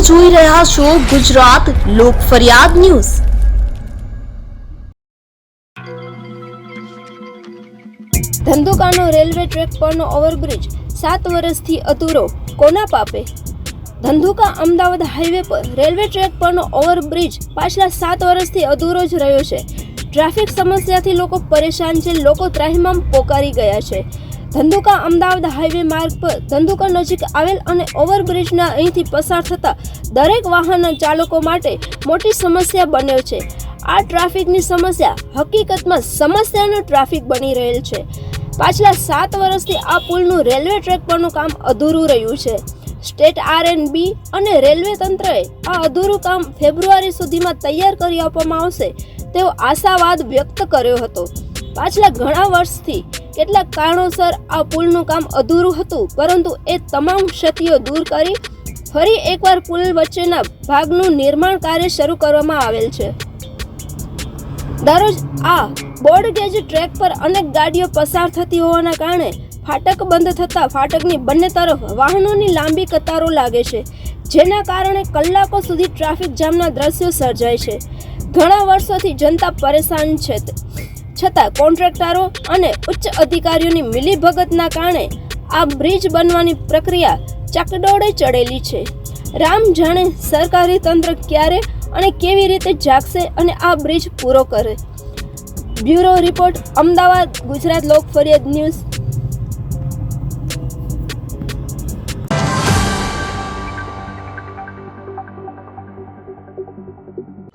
જોઈ રહ્યા છો ગુજરાત લોક ફરિયાદ ન્યૂઝ. ધંધુકાનો રેલવે ટ્રેક પરનો ઓવરબ્રિજ સાત વર્ષથી અધૂરો. કોના પાપે? ધંધુકા અમદાવાદ હાઈવે પર રેલવે ટ્રેક પરનો ઓવરબ્રિજ પાછલા સાત વર્ષથી અધૂરો જ રહ્યો છે. ટ્રાફિક સમસ્યાથી લોકો પરેશાન છે, લોકો ત્રાહિમામ પોકારી ગયા છે. ધંધુકા અમદાવાદ હાઈવે માર્ગ પર ધંધુકા નજીક આવેલ અને ઓવરબ્રિજના અહીંથી પસાર થતા દરેક વાહન ચાલકો માટે મોટી સમસ્યા બન્યો છે. આ ટ્રાફિકની સમસ્યા હકીકતમાં સમસ્યાનો ટ્રાફિક બની રહેલ છે. પાછલા સાત વર્ષથી આ પુલનું રેલવે ટ્રેક પરનું કામ અધૂરું રહ્યું છે. સ્ટેટ આર એન બી અને રેલવે તંત્રએ આ અધૂરું કામ ફેબ્રુઆરી સુધીમાં તૈયાર કરી આપવામાં આવશે તેવો આશાવાદ વ્યક્ત કર્યો હતો. પાછલા ઘણા વર્ષથી કેટલાક કારણોસર આ પુલનું કામ અધૂરું હતું, પરંતુ એ તમામ ક્ષતિઓ દૂર કરી ફરી એકવાર પુલ વચ્ચેના ભાગનું નિર્માણ કાર્ય શરૂ કરવામાં આવેલ છે. દરરોજ આ બોર્ડ ગેજ ટ્રેક પર અનેક ગાડીઓ પસાર થતી હોવાના કારણે ફાટક બંધ થતાં ફાટકની બંને તરફ વાહનોની લાંબી કતારો લાગે છે, જેના કારણે કલાકો સુધી ટ્રાફિક જામના દ્રશ્યો સર્જાય છે. ઘણા વર્ષોથી જનતા પરેશાન છે. છતાં કોન્ટ્રાક્ટરો અને ઉચ્ચ અધિકારીઓની મિલીભગતના કારણે આ બ્રિજ બનવાની પ્રક્રિયા ચકડોળે ચડેલી છે. રામ જાણે સરકારી તંત્ર ક્યારે અને કેવી રીતે જાગશે અને આ બ્રિજ પૂરો કરે. Bureau report, Ahmedabad, Gujarat Lok Fariyad news.